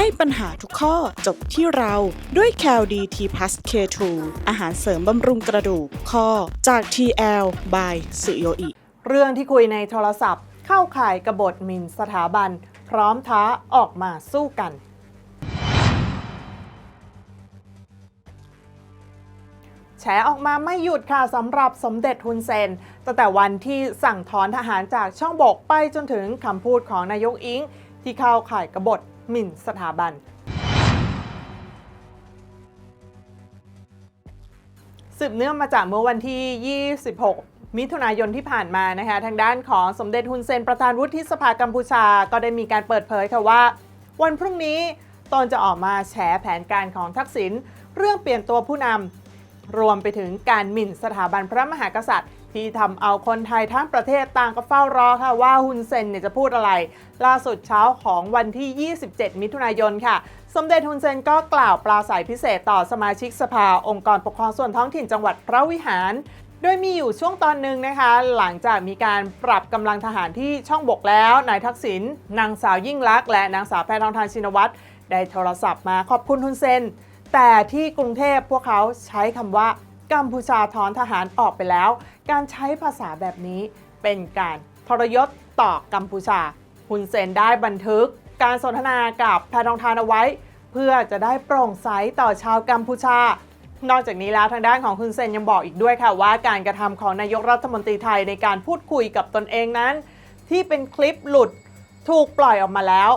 ให้ปัญหาทุกข้อจบที่เราด้วย c a l d t p l u s K2 อาหารเสริมบำรุงกระดูกข้อจาก TL by สุโยอิ เรื่องที่คุยในโทรศัพท์ เข้าข่ายกบฏหมิ่นสถาบัน พร้อมท้าออกมาสู้กันแฉออกมาไม่หยุดค่ะสำหรับสมเด็จฮุนเซนตั้งแต่วันที่สั่งถอนทหารจากช่องบกไปจนถึงคำพูดของนายกอิง ที่เข้าข่ายกบฏ หมิ่นสถาบัน สืบเนื่องมาจากเมื่อวันที่ 26มิถุนายนที่ผ่านมานะคะทางด้านของสมเด็จฮุนเซนประธานวุฒิสภากัมพูชา ก็ได้มีการเปิดเผยค่ะว่า วันพรุ่งนี้ตนจะออกมาแฉแผนการของทักษิณเรื่องเปลี่ยนตัวผู้นำรวมไปถึงการหมิ่นสถาบันพระมหากษัตริย์ ที่ทำเอาคนไทยทั้งประเทศต่างก็เฝ้ารอค่ะว่าฮุนเซนเนี่ยจะพูดอะไร ล่าสุดเช้าของวันที่ 27 มิถุนายนค่ะ สมเด็จฮุนเซนก็กล่าวปราศัยพิเศษต่อสมาชิกสภาองค์กรปกครองส่วนท้องถิ่นจังหวัดพระวิหาร โดยมีอยู่ช่วงตอนหนึ่งนะคะ หลังจากมีการปรับกำลังทหารที่ช่องบกแล้วนายทักษิณนางสาวยิ่งลักษณ์และนางสาวแพทองทานชินวัตรได้โทรศัพท์มาขอบคุณฮุนเซนแต่ที่กรุงเทพพวกเขาใช้คำว่า กัมพูชาถอนทหารออกไปแล้ว การใช้ภาษาแบบนี้เป็นการทรยศต่อกัมพูชาฮุนเซนได้บันทึก การสนทนากับแพทองทานเอาไว้ เพื่อจะได้โปร่งใสต่อชาวกัมพูชา นอกจากนี้แล้วทางด้านของคุณเซนยังบอกอีกด้วยค่ะว่าการกระทำของนายกรัฐมนตรีไทยในการพูดคุยกับตนเองนั้น ที่เป็นคลิปหลุดถูกปล่อยออกมาแล้ว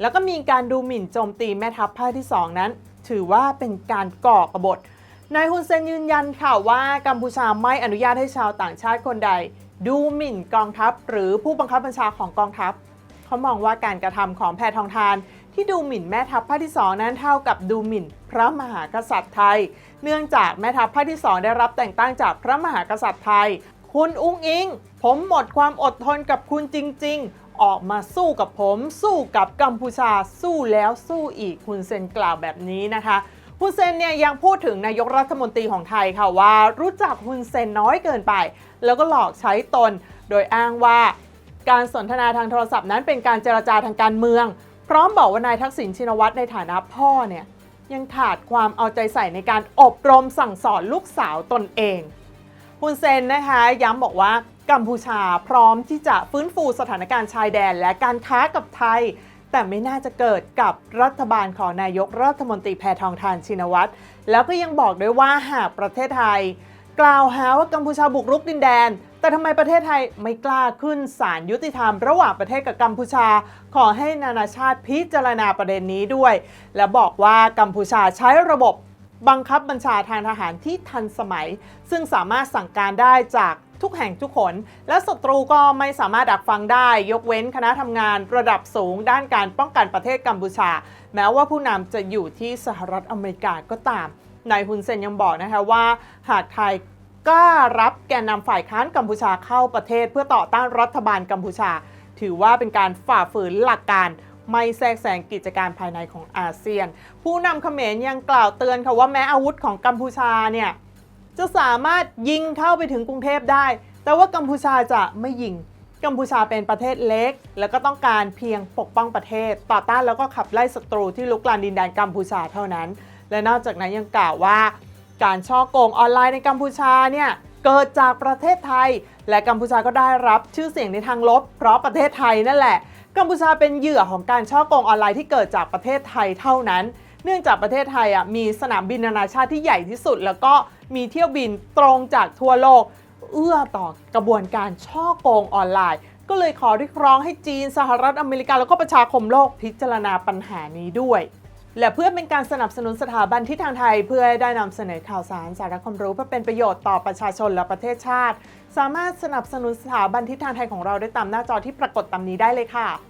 แล้วก็มีการดูหมิ่นโจมตีแม่ทัพภาคที่ 2 นั้น ถือว่าเป็นการก่อกบฏ นายฮุนเซนยืนยันค่ะว่ากัมพูชาไม่อนุญาตให้ชาวต่างชาติคนใด ดูหมิ่นกองทัพ หรือผู้บังคับบัญชาของกองทัพ เขามองว่าการกระทำของแพทองทาน ที่ดูหมิ่นแม่ทัพภาคที่สองนั้นเท่ากับดูหมิ่นพระมหากษัตริย์ไทย เนื่องจากแม่ทัพภาคที่สองได้รับแต่งตั้งจากพระมหากษัตริย์ไทย คุณอุ้งอิง ผมหมดความอดทนกับคุณจริง ๆ ออกมาสู้กับผม สู้กับกัมพูชาสู้แล้วสู้อีกคุณเซนกล่าวแบบนี้นะคะ ฮุนเซนเนี่ยยังพูดถึงนายกรัฐมนตรีของไทยค่ะว่ารู้จักฮุนเซนน้อยเกินไป แล้วก็หลอกใช้ตน โดยอ้างว่าการสนทนาทางโทรศัพท์นั้นเป็นการเจรจาทางการเมือง พร้อมบอกว่านายทักษิณชินวัตรในฐานะพ่อเนี่ยยังขาดความเอาใจใส่ในการอบรมสั่งสอนลูกสาวตนเองฮุนเซนนะคะย้ำบอกว่ากัมพูชาพร้อมที่จะฟื้นฟูสถานการณ์ชายแดน และการค้ากับไทย แต่ไม่น่าจะเกิดกับรัฐบาลของนายกรัฐมนตรีแพทองทานชินวัตร แล้วก็ยังบอกด้วยว่าหากประเทศไทย กล่าวหาว่ากัมพูชาบุกรุกดินแดน แต่ทำไมประเทศไทยไม่กล้าขึ้นศาลยุติธรรม ระหว่างประเทศกับกัมพูชา ขอให้นานาชาติพิจารณาประเด็นนี้ด้วย และบอกว่ากัมพูชาใช้ระบบบังคับบัญชาทางทหารที่ทันสมัย ซึ่งสามารถสั่งการได้จาก ทุกแห่งทุกคน และศัตรูก็ไม่สามารถดักฟังได้ ยกเว้นคณะทำงานระดับสูงด้านการป้องกันประเทศกัมพูชา แม้ว่าผู้นำจะอยู่ที่สหรัฐอเมริกาก็ตามนายฮุนเซนยังบอกนะคะว่า หากไทยกล้ารับแกนนำฝ่ายค้านกัมพูชาเข้าประเทศ เพื่อต่อต้านรัฐบาลกัมพูชา ถือว่าเป็นการฝ่าฝืนหลักการไม่แทรกแซงกิจการภายในของอาเซียน ผู้นำเขมรยังกล่าวเตือนค่ะว่าแม้อาวุธของกัมพูชาเนี่ย จะสามารถยิงเข้าไปถึงกรุงเทพได้ แต่ว่ากัมพูชาจะไม่ยิง กัมพูชาเป็นประเทศเล็ก แล้วก็ต้องการเพียงปกป้องประเทศ ต่อต้านแล้วก็ขับไล่ศัตรูที่ลุกลานดินแดนกัมพูชาเท่านั้น และนอกจากนั้นยังกล่าวว่า การช่อโกงออนไลน์ในกัมพูชาเนี่ยเกิดจากประเทศไทย และกัมพูชาก็ได้รับชื่อเสียงในทางลบ เพราะประเทศไทยนั่นแหละ กัมพูชาเป็นเหยื่อของการช่อโกงออนไลน์ที่เกิดจากประเทศไทยเท่านั้น เนื่องจากประเทศไทยอะมีสนามบินนานาชาติที่ใหญ่ที่สุด แล้วก็มีเที่ยวบินตรงจากทั่วโลก เอื้อต่อกระบวนการช่อโกงออนไลน์ ก็เลยขอเรียกร้องให้จีนสหรัฐอเมริกา แล้วก็ประชาคมโลกพิจารณาปัญหานี้ด้วยและเพื่อเป็นการสนับสนุนสถาบันที่ทางไทย เพื่อได้นำเสนอข่าวสารสาระความรู้เพื่อเป็นประโยชน์ต่อประชาชนและประเทศชาติ สามารถสนับสนุนสถาบันทิศทางไทยของเราได้ตามหน้าจอที่ปรากฏตามนี้ได้เลยค่ะ